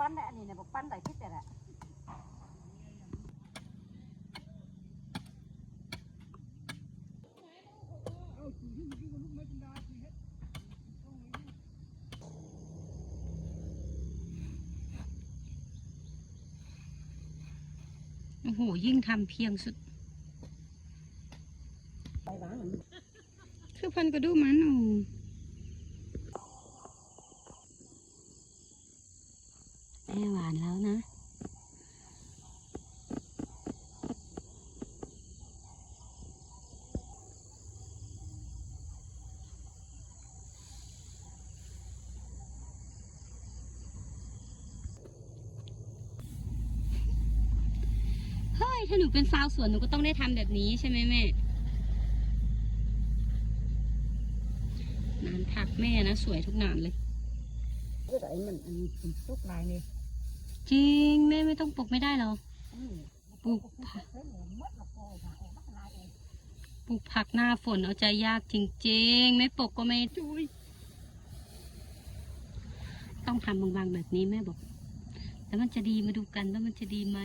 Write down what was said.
ปั้นได้อันนี้เนี่ยบอกปั้นได้พิษแต่ละโอ้โห ยิ่งทำเพียงสุดไปบ้างคือพันกระดูมันโอ้ แม่หวานแล้วนะ เฮ้ย ถ้าหนูเป็นสาวสวนหนูก็ต้องได้ทำแบบนี้ใช่ไหมแม่นานผักแม่นะ สวยทุกนานเลยก็ไอ้มันอัน จริงแม่ไม่ต้องปลูกไม่ได้หรออืมปลูกผักเฮ้ยหมูมัดละโป้ค่ะเองมัดลายเองปลูกผักหน้าฝนเอาใจยากจริง ๆ ไม่ปลูกก็ไม่จุยต้องทำบางๆแบบนี้แม่บอก แล้วมันจะดีมาดูกันว่ามันจะดีไหม